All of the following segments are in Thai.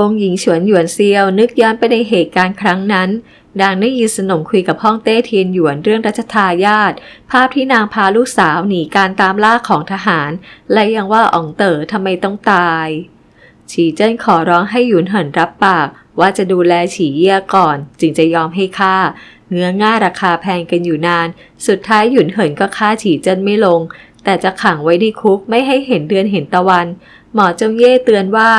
องหญิงฉวนหยวนเซียวนึกย้อนไปในเหตุการณ์ครั้งนั้น นางได้ยินสนมคุยกับฮ่องเต้เทียนหยวนเรื่องรัชทายาทภาพที่นางพาลูกสาวหนีการตามล่าของทหาร และยังว่าอ๋องเต๋อทำไมต้องตายฉีเจิ้นขอร้องให้หยุนเหินรับปาก ว่าจะดูแลฉีเยี่ยก่อน จึงจะยอมให้ฆ่า เงื้อง่าราคาแพงกันอยู่นาน สุดท้ายหยุนเหินก็ฆ่าฉีเจิ้นไม่ลง แต่จะขังไว้ในคุกไม่ให้เห็นเดือนเห็นตะวัน หมอจงเย่เตือนว่า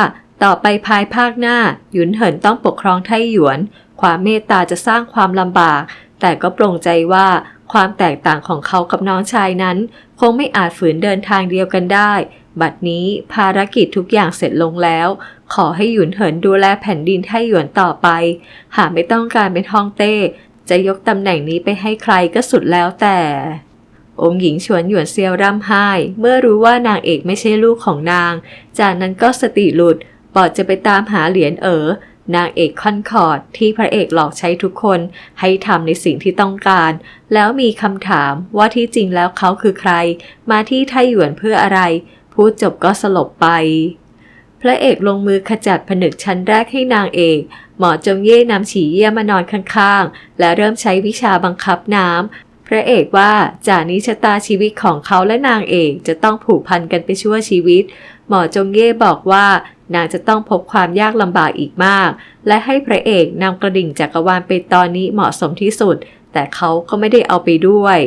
ต่อไปภายภาคหน้า หยุนเหินต้องปกครองไทหยวน ความเมตตาจะสร้างความลำบาก แต่ก็ปรงใจว่าความแตกต่างของเขากับน้องชายนั้น คงไม่อาจฝืนเดินทางเดียวกันได้ บัดนี้ภารกิจทุกอย่างเสร็จลงแล้ว ขอให้หยุนเหินดูแลแผ่นดินไทหยวนต่อไป หากไม่ต้องการเป็นฮ่องเต้ จะยกตำแหน่งนี้ไปให้ใครก็สุดแล้วแต่ องค์หญิงชวนหยวนเซียวร่ำไห้ เมื่อรู้ว่านางเอกไม่ใช่ลูกของนาง จากนั้นก็สติหลุด ปอดจะไปตามหาเหรียญเอ๋อนางเอกคอนคอร์ดที่พระเอกหลอกใช้ทุกคนให้ทำในสิ่งที่ต้องการ แล้วมีคำถามว่าที่จริงแล้วเขาคือใคร มาที่ไทหยวนเพื่ออะไร พูดจบก็สลบไป พระเอกลงมือขจัดผนึกชั้นแรกให้นางเอก หมอจงเย่นำฉีเยี่ยมานอนข้างๆ และเริ่มใช้วิชาบังคับน้ำพระเอกว่าจากนี้ชะตาชีวิตของเขาและนางเอกจะต้องผูกพันกันไปชั่วชีวิต หมอจงเย่บอกว่า นางจะต้องพบความยากลำบากอีกมาก และให้พระเอกนำกระดิ่งจักรวาลไปตอนนี้เหมาะสมที่สุด แต่เขาก็ไม่ได้เอาไปด้วย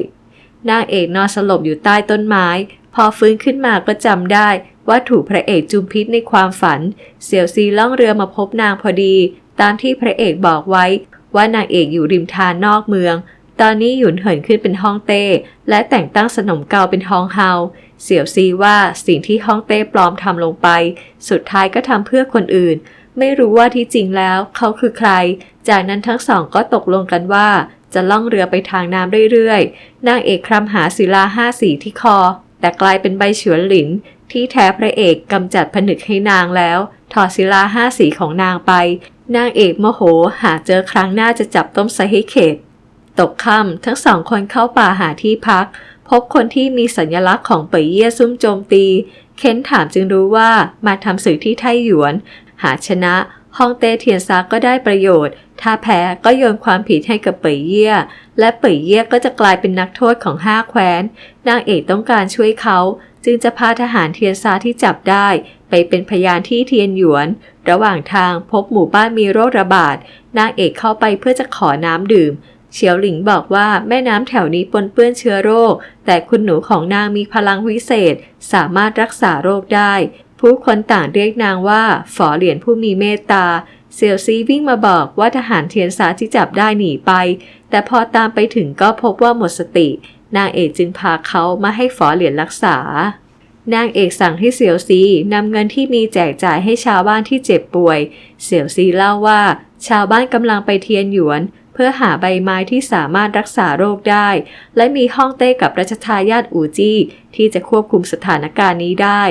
นางเอกนอนสลบอยู่ใต้ต้นไม้ พอฟื้นขึ้นมาก็จำได้ว่าถูกพระเอกจุมพิษในความฝัน เสี่ยวซีล่องเรือมาพบนางพอดี ตามที่พระเอกบอกไว้ ว่านางเอกอยู่ริมทานนอกเมือง ตอนนี้หยุนเหินขึ้นเป็นฮ่องเต้ และแต่งตั้งสนมเกาเป็นฮองเฮา เสี่ยวซีว่าสิ่งที่ฮ่องเต้ปลอมทำลงไป สุดท้ายก็ทำเพื่อคนอื่น ไม่รู้ว่าที่จริงแล้วเขาคือใคร จากนั้นทั้งสองก็ตกลงกันว่าจะล่องเรือไปทางน้ำเรื่อยๆ นางเอกคลำหาศิลาห้าสีที่คอ แต่กลายเป็นใบเฉวนหลิน ที่แท้พระเอกกำจัดผนึกให้นางแล้ว ถอดศิลาห้าสีของนางไป นางเอกโมโหหาเจอครั้งหน้าจะจับต้มไซให้เข็ดตกค่ำทั้งสองคนเข้าป่าหาที่พัก พบคนที่มีสัญลักษณ์ของเป่ยเย่ซุ่มโจมตี เค้นถามจึงรู้ว่ามาทำศึกที่ไทหยวน หาชนะฮองเต้เทียนซาก็ได้ประโยชน์ ถ้าแพ้ก็โยนความผิดให้กับเป่ยเย่และเป่ยเย่ก็จะกลายเป็นนักโทษของห้าแคว้น นางเอกต้องการช่วยเขา จึงจะพาทหารเทียนซาที่จับได้ ไปเป็นพยานที่เทียนหยวน ระหว่างทางพบหมู่บ้านมีโรคระบาด นางเอกเข้าไปเพื่อจะขอน้ำดื่ม เฉียวหลิงบอกว่าแม่น้ำแถวนี้ปนเปื้อนเชื้อโรค แต่คุณหนูของนางมีพลังวิเศษ สามารถรักษาโรคได้ ผู้คนต่างเรียกนางว่า ฝอเหรียญผู้มีเมตตา เซียวซีวิ่งมาบอกว่าทหารเทียนซาที่จับได้หนีไป แต่พอตามไปถึงก็พบว่าหมดสติ นางเอกจึงพาเขามาให้ฝอเหรียญรักษานางเอกสั่งให้เสี่ยวซีนำเงินที่มีแจกจ่ายให้ชาวบ้านที่เจ็บป่วย เสี่ยวซีเล่าว่า ชาวบ้านกำลังไปเทียนหยวน เพื่อหาใบไม้ที่สามารถรักษาโรคได้ และมีห้องเต้กับรัชทายาทอูจี้ที่จะควบคุมสถานการณ์นี้ได้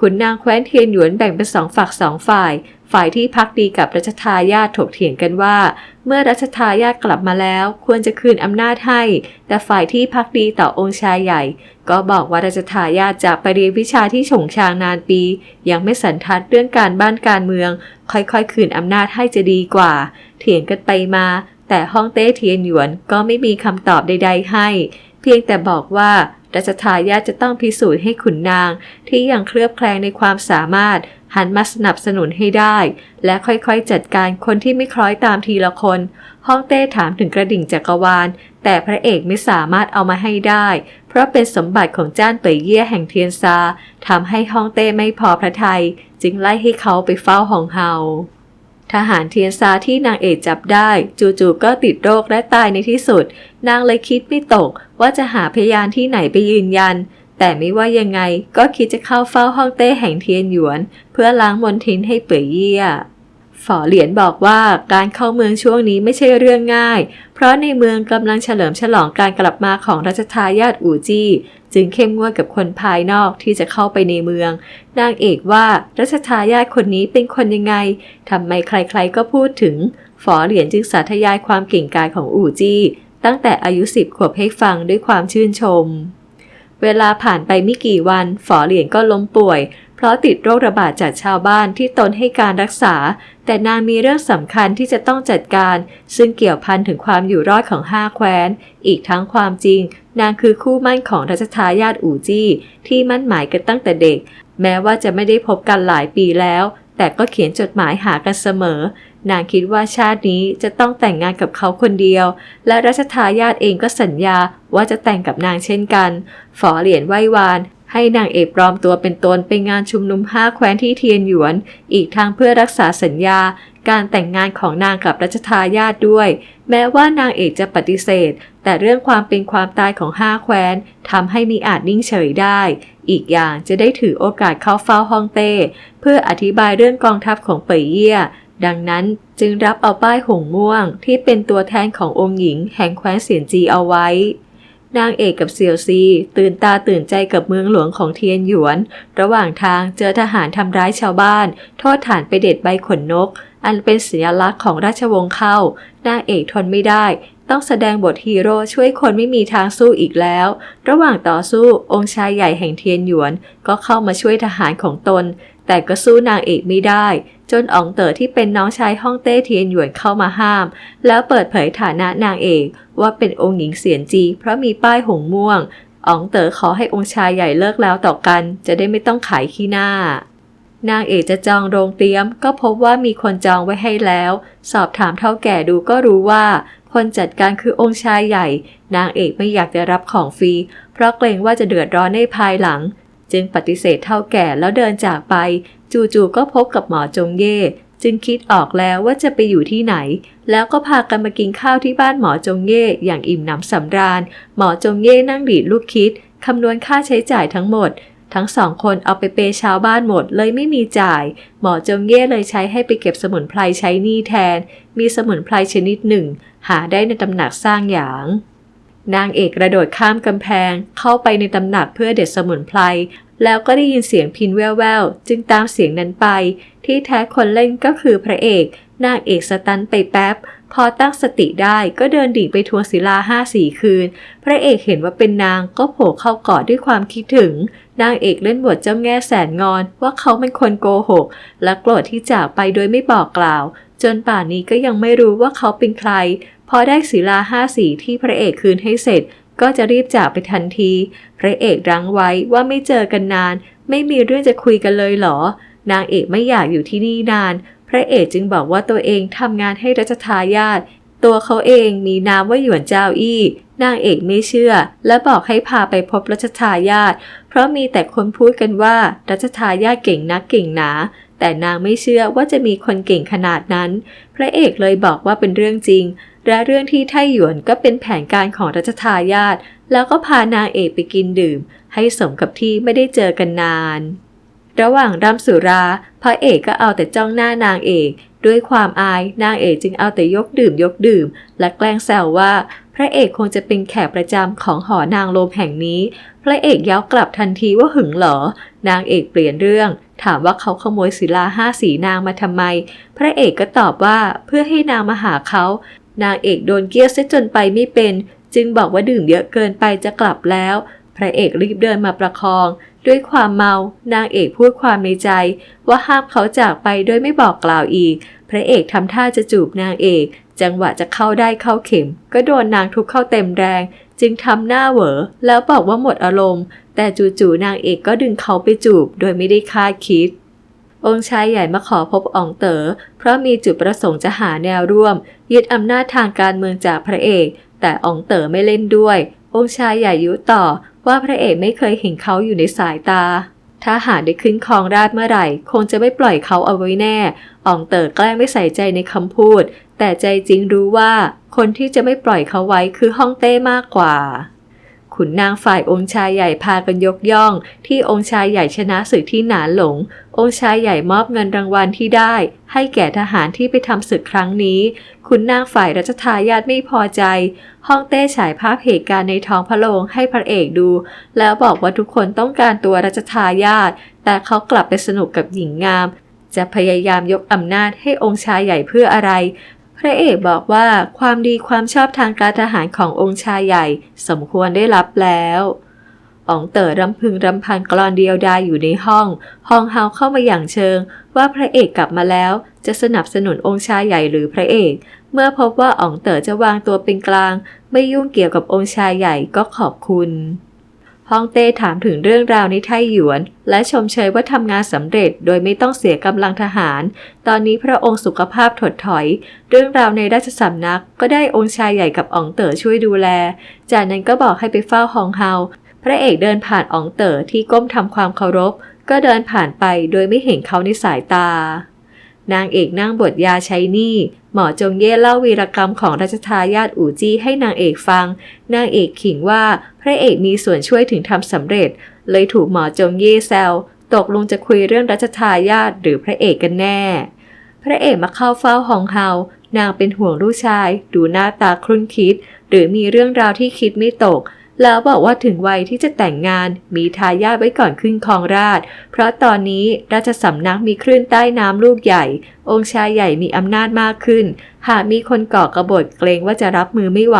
ขุนนางแคว้นเทียนหยวนแบ่งเป็นสองฝักสองฝ่าย ฝ่ายที่พักดีกับรัชทายาทถกเถียงกันว่า เมื่อรัชทายาทกลับมาแล้วควรจะคืนอำนาจให้ แต่ฝ่ายที่พักดีต่อองค์ชายใหญ่ ก็บอกว่ารัชทายาทจะไปเรียนวิชาที่ฉงชางนานปี ยังไม่สันทัดเรื่องการบ้านการเมือง ค่อยๆ คืนอำนาจให้จะดีกว่า เถียงกันไปมา แต่ฮ่องเต้เทียนหยวนก็ไม่มีคำตอบใด ๆ ให้ เพียงแต่บอกว่ารัชทายาทจะต้องพิสูจน์ให้ขุนนาง ที่ยังเคลือบแคลงในความสามารถ หันมาสนับสนุนให้ได้ และค่อยๆจัดการคนที่ไม่คล้อยตามทีละคนฮ่องเต้ถามถึงกระดิ่งจักรวาล แต่พระเอกไม่สามารถเอามาให้ได้ เพราะเป็นสมบัติของจ้านเป่ยเย่แห่งเทียนซาทำให้ฮ่องเต้ไม่พอพระทยัยจึงไล่ให้เขาไปเฝ้าหองเฮา ทหารเทียนซาที่นางเอกจับได้ จู่ๆก็ติดโรคและตายในที่สุด นางเลยคิดไม่ตกว่าจะหาพยานที่ไหนไปยืนยัน แต่ไม่ว่ายังไงก็คิดจะเข้าเฝ้าห้องเต้แห่งเทียนหยวน เพื่อล้างมลทินให้เปื่อยเยี่ยฝอเหรียญบอกว่าการเข้าเมืองช่วงนี้ไม่ใช่เรื่องง่าย เพราะในเมืองกำลังเฉลิมฉลองการกลับมาของรัชทายาทอู่จี้ จึงเข้มงวดกับคนภายนอกที่จะเข้าไปในเมือง นางเอกว่ารัชทายาทคนนี้เป็นคนยังไงทำไมใครๆก็พูดถึง ฝอเหรียญจึงสาธยายความเก่งกาจของอู่จี้ ตั้งแต่อายุสิบขวบให้ฟังด้วยความชื่นชม เวลาผ่านไปไม่กี่วัน ฝอเหรียญก็ล้มป่วย เพราะติดโรคระบาดจากชาวบ้านที่ตนให้การรักษา แต่นางมีเรื่องสำคัญที่จะต้องจัดการ ซึ่งเกี่ยวพันถึงความอยู่รอดของห้าแคว้น อีกทั้งความจริง นางคือคู่มั่นของรัชทายาทอู่จี้ที่มั่นหมายกันตั้งแต่เด็ก แม้ว่าจะไม่ได้พบกันหลายปีแล้ว แต่ก็เขียนจดหมายหากันเสมอ นางคิดว่าชาตินี้จะต้องแต่งงานกับเขาคนเดียว และรัชทายาทเองก็สัญญาว่าจะแต่งกับนางเช่นกัน ฝอเหรียญไหว้วาน ให้นางเอกปลอมตัวเป็นตนไปงานชุมนุมห้าแคว้นที่เทียนหยวน อีกทางเพื่อรักษาสัญญา การแต่งงานของนางกับรัชทายาทด้วย แม้ว่านางเอกจะปฏิเสธ แต่เรื่องความเป็นความตายของห้าแคว้นทำให้มีอาจนิ่งเฉยได้ อีกอย่างจะได้ถือโอกาสเข้าเฝ้าฮ่องเต้ เพื่ออธิบายเรื่องกองทัพของเป่ยเยี่ยดังนั้นจึงรับเอาป้ายหงม่วงที่เป็นตัวแทนขององค์หญิงแห่งแคว้นเสียนจีเอาไว้ นางเอกกับเซียวซี ตื่นตาตื่นใจกับเมืองหลวงของเทียนหยวน ระหว่างทางเจอทหารทำร้ายชาวบ้านโทษฐานไปเด็ดใบขนนก อันเป็นสัญลักษณ์ของราชวงศ์เข้านางเอกทนไม่ได้ ต้องแสดงบทฮีโร่ช่วยคนไม่มีทางสู้อีกแล้ว ระหว่างต่อสู้องค์ชายใหญ่แห่งเทียนหยวน ก็เข้ามาช่วยทหารของตน แต่ก็สู้นางเอกไม่ได้ จนอ๋องเต๋อที่เป็นน้องชายฮ่องเต้เทียนหยวนเข้ามาห้าม แล้วเปิดเผยฐานะนางเอกว่าเป็นองค์หญิงเสียนจี เพราะมีป้ายหงม่วงอ๋องเต๋อขอให้องค์ชายใหญ่เลิกแล้วต่อกัน จะได้ไม่ต้องขายขี้หน้า นางเอกจะจองโรงเตรียม ก็พบว่ามีคนจองไว้ให้แล้ว สอบถามเท่าแก่ดูก็รู้ว่า คนจัดการคือองค์ชายใหญ่ นางเอกไม่อยากจะรับของฟรี เพราะเกรงว่าจะเดือดร้อนในภายหลัง จึงปฏิเสธเท่าแก่แล้วเดินจากไป จู่ๆก็พบกับหมอจงเย่ จึงคิดออกแล้วว่าจะไปอยู่ที่ไหน แล้วก็พากันมากินข้าวที่บ้านหมอจงเย่อย่างอิ่มหนำสำราญ หมอจงเย่นั่งดีดลูกคิดคำนวณค่าใช้จ่ายทั้งหมด ทั้งสองคนเอาไปเปย์ชาวบ้านหมดเลยไม่มีจ่าย หมอจงเย่เลยใช้ให้ไปเก็บสมุนไพรใช้หนี้แทน มีสมุนไพรชนิดหนึ่ง หาได้ในตำหนักสร้างหยางนางเอกกระโดดข้ามกำแพงเข้าไปในตำหนักเพื่อเด็ดสมุนไพร แล้วก็ได้ยินเสียงพินแว่วๆ จึงตามเสียงนั้นไป ที่แท้คนเล่นก็คือพระเอก นางเอกสตันไปแป๊บ พอตั้งสติได้ก็เดินดิ่งไปทวงศิลาห้าสี่คืน พระเอกเห็นว่าเป็นนางก็โผล่เข้ากอดด้วยความคิดถึง นางเอกเล่นบทเจ้าแง่แสนงอน ว่าเขาเป็นคนโกหก และโกรธที่จากไปโดยไม่บอกกล่าว จนป่านนี้ก็ยังไม่รู้ว่าเขาเป็นใคร พอได้ศิลาห้าสีที่พระเอกคืนให้เสร็จ ก็จะรีบจากไปทันที พระเอกรั้งไว้ว่าไม่เจอกันนาน ไม่มีเรื่องจะคุยกันเลยเหรอ นางเอกไม่อยากอยู่ที่นี่นาน พระเอกจึงบอกว่าตัวเองทำงานให้รัชทายาทตัวเขาเองมีนามว่าหยวนเจ้าอี้ นางเอกไม่เชื่อ และบอกให้พาไปพบรัชทายาทเพราะมีแต่คนพูดกันว่ารัชทายาทเก่งนักเก่งหนา แต่นางไม่เชื่อว่าจะมีคนเก่งขนาดนั้น พระเอกเลยบอกว่าเป็นเรื่องจริง และเรื่องที่ไทหยวนก็เป็นแผนการของรัชทายาทแล้วก็พานางเอกไปกินดื่ม ให้สมกับที่ไม่ได้เจอกันนาน ระหว่างรำสุราพระเอกก็เอาแต่จ้องหน้านางเอก ด้วยความอายนางเอกจึงเอาแต่ยกดื่มยกดื่ม และแกล้งแซวว่า พระเอกคงจะเป็นแขกประจำของหอนางโลมแห่งนี้ พระเอกย้าวกลับทันทีว่าหึงเหรอนางเอกเปลี่ยนเรื่อง ถามว่าเขาขโมยศิลาห้าสีนางมาทำไม พระเอกก็ตอบว่าเพื่อให้นางมาหาเขา นางเอกโดนเกี้ยวเสียจนไปไม่เป็น จึงบอกว่าดื่มเยอะเกินไปจะกลับแล้ว พระเอกรีบเดินมาประคอง ด้วยความเมานางเอกพูดความในใจ ว่าห้ามเขาจากไปโดยไม่บอกกล่าวอีก พระเอกทำท่าจะจูบนางเอก จังหวะจะเข้าได้เข้าเข็ม ก็โดนนางทุบเข้าเต็มแรง จึงทำหน้าเหวอแล้วบอกว่าหมดอารมณ์ แต่จู่ๆนางเอกก็ดึงเขาไปจูบ โดยไม่ได้คาดคิด องค์ชายใหญ่มาขอพบอองเต๋อเพราะมีจุดประสงค์จะหาแนวร่วม ยึดอำนาจทางการเมืองจากพระเอก แต่อองเต๋อไม่เล่นด้วย องค์ชายใหญ่ยุต่อว่าพระเอกไม่เคยเห็นเขาอยู่ในสายตา ถ้าหาได้ขึ้นครองราชเมื่อไหร่ คงจะไม่ปล่อยเขาเอาไว้แน่อองเต๋อแกล้งไม่ใส่ใจในคำพูด แต่ใจจริงรู้ว่า คนที่จะไม่ปล่อยเขาไว้คือฮ่องเต้มากกว่า ขุนนางฝ่ายองค์ชายใหญ่พากันยกย่อง ที่องค์ชายใหญ่ชนะศึกที่หนานหลง องค์ชายใหญ่มอบเงินรางวัลที่ได้ ให้แก่ทหารที่ไปทำศึกครั้งนี้ ขุนนางฝ่ายรัชทายาทไม่พอใจฮ่องเต้ฉายภาพเหตุการณ์ในท้องพระโรงให้พระเอกดู แล้วบอกว่าทุกคนต้องการตัวรัชทายาทแต่เขากลับไปสนุกกับหญิงงามจะพยายามยกอำนาจให้องค์ชายใหญ่เพื่ออะไร พระเอกบอกว่าความดีความชอบทางการทหารขององค์ชายใหญ่สมควรได้รับแล้วอ๋องเต๋อรำพึงรำพันกลอนเดียวดายอยู่ในห้องฮองเฮาเข้ามาอย่างเชิง ว่าพระเอกกลับมาแล้ว จะสนับสนุนองค์ชายใหญ่หรือพระเอก เมื่อพบว่าอ๋องเต๋อจะวางตัวเป็นกลาง ไม่ยุ่งเกี่ยวกับองค์ชายใหญ่ก็ขอบคุณ ฮองเต้ถามถึงเรื่องราวในไทหยวน และชมเชยว่าทำงานสำเร็จโดยไม่ต้องเสียกำลังทหาร ตอนนี้พระองค์สุขภาพถดถอย เรื่องราวในราชสำนักก็ได้องค์ชายใหญ่กับอ๋องเต๋อช่วยดูแล จากนั้นก็บอกให้ไปเฝ้าฮองเฮา พระเอกเดินผ่านอ๋องเต๋อที่ก้มทำความเคารพ ก็เดินผ่านไปโดยไม่เห็นเขาในสายตา นางเอกนั่งบทยาใช้หนี้หมอจงเย่เล่าวีรกรรมของราชทายาทอู่จี้ให้นางเอกฟัง นางเอกขิงว่าพระเอกมีส่วนช่วยถึงทำสำเร็จ เลยถูกหมอจงเย่แซวตกลงจะคุยเรื่องรัชทายาทหรือพระเอกกันแน่ พระเอกมาเข้าเฝ้าฮองเฮานางเป็นห่วงลูกชาย ดูหน้าตาครุ่นคิด หรือมีเรื่องราวที่คิดไม่ตก แล้วบอกว่าถึงวัยที่จะแต่งงานมีทายาทไว้ก่อนขึ้นครองราช เพราะตอนนี้ราชสำนักมีคลื่นใต้น้ำลูกใหญ่ องค์ชายใหญ่มีอำนาจมากขึ้น หากมีคนก่อกระบฏเกรงว่าจะรับมือไม่ไหว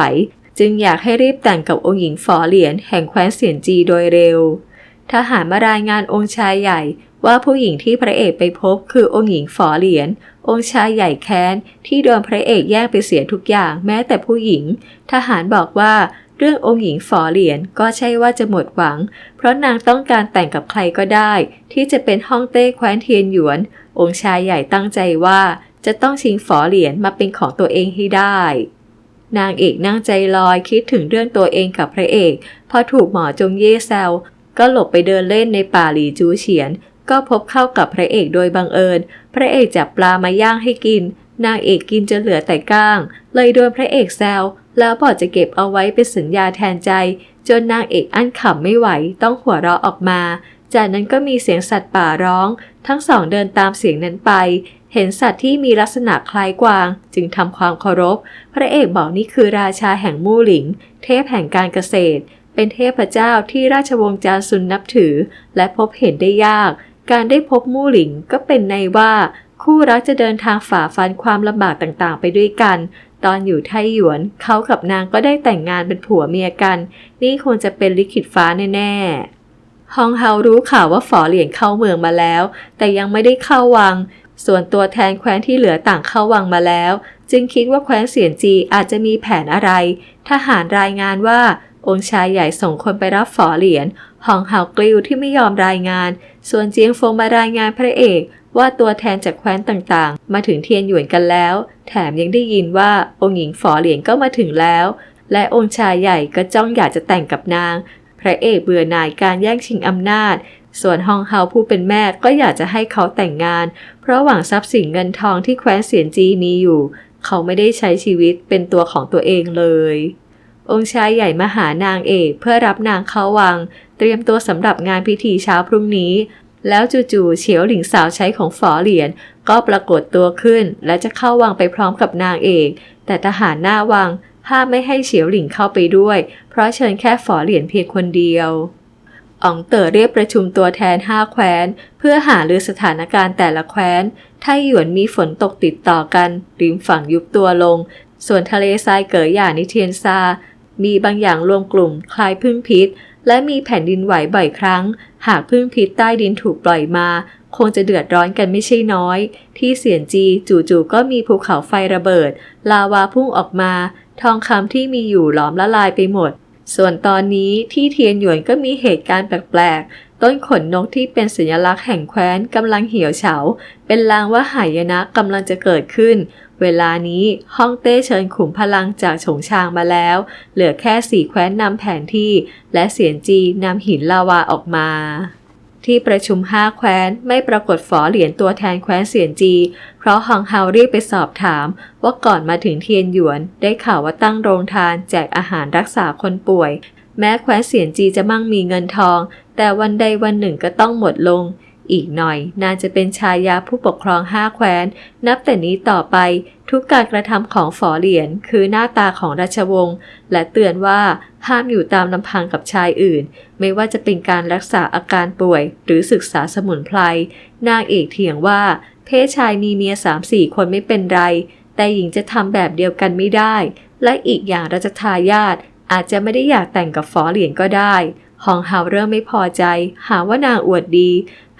จึงอยากให้รีบแต่งกับองค์หญิงฝอเหรียญแห่งแคว้นเสียนจีโดยเร็ว ทหารมารายงานองค์ชายใหญ่ว่าผู้หญิงที่พระเอกไปพบคือองค์หญิงฝอเหรียญ องค์ชายใหญ่แค้นที่โดนพระเอกแย่งไปเสียทุกอย่างแม้แต่ผู้หญิง ทหารบอกว่า เรื่ององค์หญิงฝอเหรียญก็ใช่ว่าจะหมดหวัง เพราะนางต้องการแต่งกับใครก็ได้ ที่จะเป็นห้องเต้แคว้นเทียนหยวน องค์ชายใหญ่ตั้งใจว่าจะต้องชิงฝอเหรียญมาเป็นของตัวเองให้ได้ นางเอกนั่งใจลอยคิดถึงเรื่องตัวเองกับพระเอก พอถูกหมอจงเย่แซวก็หลบไปเดินเล่นในป่าหลีจูเฉียน ก็พบเข้ากับพระเอกโดยบังเอิญ พระเอกจับปลามาย่างให้กิน นางเอกกินจนเหลือแต่ก้าง เลยโดนพระเอกแซว แล้วบอกจะเก็บเอาไว้เป็นสัญญาแทนใจ จนนางเอกอั้นขำไม่ไหวต้องหัวเราะออกมา จากนั้นก็มีเสียงสัตว์ป่าร้อง ทั้งสองเดินตามเสียงนั้นไป เห็นสัตว์ที่มีลักษณะคล้ายกวาง จึงทำความเคารพ พระเอกบอกนี่คือราชาแห่งมู่หลิง เทพแห่งการเกษตร เป็นเทพเจ้าที่ราชวงศ์จารซุนนับถือ และพบเห็นได้ยาก การได้พบมู่หลิงก็เป็นในว่าคู่รักจะเดินทางฝ่าฟันความลำบากต่างๆ ไปด้วยกัน ตอนอยู่ไทหยวนเขากับนางก็ได้แต่งงานเป็นผัวเมียกัน นี่คงจะเป็นลิขิตฟ้าแน่ๆ ฮองเฮารู้ข่าวว่าฝอเหรียญเข้าเมืองมาแล้ว แต่ยังไม่ได้เข้าวัง ส่วนตัวแทนแคว้นที่เหลือต่างเข้าวังมาแล้ว จึงคิดว่าแคว้นเสียนจีอาจจะมีแผนอะไร ทหารรายงานว่าองค์ชายใหญ่ส่งคนไปรับฝอเหรียญฮองเฮากลิวที่ไม่ยอมรายงาน ส่วนเจียงฟงมารายงานพระเอก ว่าตัวแทนจากแคว้นต่างๆ มาถึงเทียนหยวนกันแล้ว แถมยังได้ยินว่าองค์หญิงฝอเหรียญก็มาถึงแล้ว และองค์ชายใหญ่ก็จ้องอยากจะแต่งกับนาง พระเอกเบื่อหน่ายการแย่งชิงอำนาจ ส่วนฮองเฮาผู้เป็นแม่ก็อยากจะให้เขาแต่งงาน เพราะหวังทรัพย์สินเงินทองที่แคว้นเสียนจีมีอยู่ เขาไม่ได้ใช้ชีวิตเป็นตัวของตัวเองเลยองค์ชายใหญ่มาหานางเอกเพื่อรับนางเข้าวัง เตรียมตัวสำหรับงานพิธีเช้าพรุ่งนี้ แล้วจู่ๆเฉียวหลิงสาวใช้ของฝอเหรียญก็ปรากฏตัวขึ้น และจะเข้าวังไปพร้อมกับนางเอก แต่ทหารหน้าวังห้ามไม่ให้เฉียวหลิงเข้าไปด้วย เพราะเชิญแค่ฝอเหรียญเพียงคนเดียวอ๋องเต๋อเรียกประชุมตัวแทนห้าแคว้น เพื่อหารือสถานการณ์แต่ละแคว้นไทหยวนมีฝนตกติดต่อกันริมฝั่งยุบตัวลง ส่วนทะเลทรายเก๋อหย่านิเทียนซา มีบางอย่างรวมกลุ่มคล้ายพึ่งพิษ และมีแผ่นดินไหวบ่อยครั้ง หากพึ่งพิษใต้ดินถูกปล่อยมา คงจะเดือดร้อนกันไม่ใช่น้อย ที่เสียนจีจู่ๆก็มีภูเขาไฟระเบิด ลาวาพุ่งออกมา ทองคำที่มีอยู่หลอมละลายไปหมด ส่วนตอนนี้ที่เทียนหยวนก็มีเหตุการณ์แปลกๆ ต้นขนนกที่เป็นสัญลักษณ์แห่งแคว้นกำลังเหี่ยวเฉา เป็นลางว่าหายนะกำลังจะเกิดขึ้น เวลานี้ฮ่องเต้เชิญขุมพลังจากฉงชางมาแล้ว เหลือแค่สี่แคว้นนำแผนที่ และเสียนจีนำหินลาวาออกมา ที่ประชุมห้าแคว้นไม่ปรากฏฝอเหรียญตัวแทนแคว้นเสียนจี เพราะฮองเฮารีบไปสอบถาม ว่าก่อนมาถึงเทียนหยวน ได้ข่าวว่าตั้งโรงทานแจกอาหารรักษาคนป่วย แม้แคว้นเสียนจีจะมั่งมีเงินทอง แต่วันใดวันหนึ่งก็ต้องหมดลง อีกหน่อยน่าจะเป็นชายาผู้ปกครองห้าแคว้น นับแต่นี้ต่อไปทุกการกระทำของฝอเหรียญคือหน้าตาของราชวงศ์และเตือนว่าห้ามอยู่ตามลำพังกับชายอื่น ไม่ว่าจะเป็นการรักษาอาการป่วย หรือศึกษาสมุนไพรนางเอกเถียงว่า เพศชายมีเมียสามสี่คนไม่เป็นไร แต่หญิงจะทำแบบเดียวกันไม่ได้ และอีกอย่างราชทายาทอาจจะไม่ได้อยากแต่งกับฝอเหรียญก็ได้ ฮองเฮาเริ่มไม่พอใจ หาว่านางอวดดี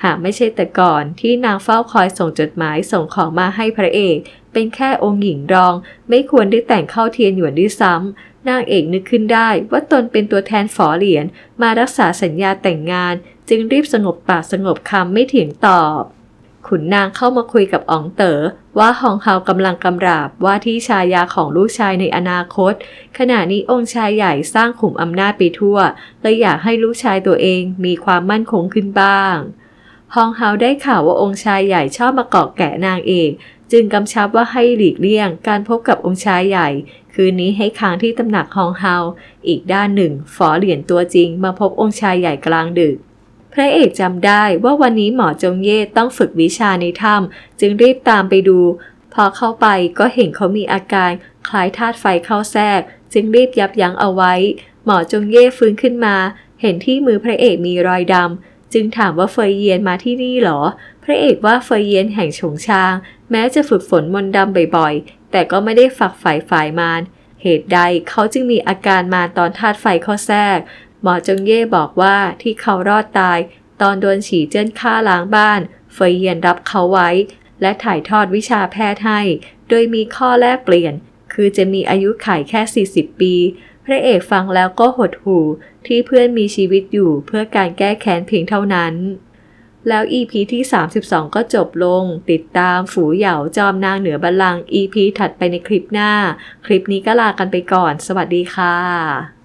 หากไม่ใช่แต่ก่อนที่นางเฝ้าคอยส่งจดหมายส่งของมาให้พระเอก เป็นแค่องค์หญิงรอง ไม่ควรได้แต่งเข้าเทียนหยวนด้วยซ้ำนางเอกนึกขึ้นได้ว่าตนเป็นตัวแทนฝอเหรียญมารักษาสัญญาแต่งงาน จึงรีบสงบปากสงบคำไม่เถียงตอบขุนนางเข้ามาคุยกับอ๋องเต๋อว่าฮองเฮากำลังกำราบว่าที่ชายาของลูกชายในอนาคต ขณะนี้องค์ชายใหญ่สร้างขุมอำนาจไปทั่วเลยอยากให้ลูกชายตัวเองมีความมั่นคงขึ้นบ้าง ฮองเฮาได้ข่าวว่าองค์ชายใหญ่ชอบมาเกาะแกะนางเอกจึงกำชับว่าให้หลีกเลี่ยง การพบกับองค์ชายใหญ่ คืนนี้ให้ค้างที่ตำหนักฮองเฮา อีกด้านหนึ่ง ฝอเหรียญตัวจริง มาพบองค์ชายใหญ่กลางดึก พระเอกจำได้ว่าวันนี้หมอจงเย่ต้องฝึกวิชาในถ้ำจึงรีบตามไปดู พอเข้าไปก็เห็นเขามีอาการคล้ายธาตุไฟเข้าแทรก จึงรีบยับยั้งเอาไว้ หมอจงเย่ฟื้นขึ้นมา เห็นที่มือพระเอกมีรอยดำ จึงถามว่าเฟยเยียนมาที่นี่หรอ พระเอกว่าเฟยเยียนแห่งฉงชาง แม้จะฝึกฝนมนต์ดำบ่อยๆ แต่ก็ไม่ได้ฝักฝ่ายฝ่ายมารเหตุใดเขาจึงมีอาการมาตอนธาตุไฟข้าแทรก หมอจงเย่บอกว่าที่เขารอดตาย ตอนโดนฉีเจิ้นฆ่าล้างบ้าน เฟยเยียนรับเขาไว้ และถ่ายทอดวิชาแพทย์ให้ โดยมีข้อแลกเปลี่ยน คือจะมีอายุขัยแค่ 40 ปี พระเอกฟังแล้วก็หดหู่ ที่เพื่อนมีชีวิตอยู่เพื่อการแก้แค้นเพียงเท่านั้น แล้ว EP ที่ 32 ก็จบลง ติดตามฝูเหย่าจอมนางเหนือบัลลังก์ EP ถัดไปในคลิปหน้า คลิปนี้ก็ลากันไปก่อน สวัสดีค่ะ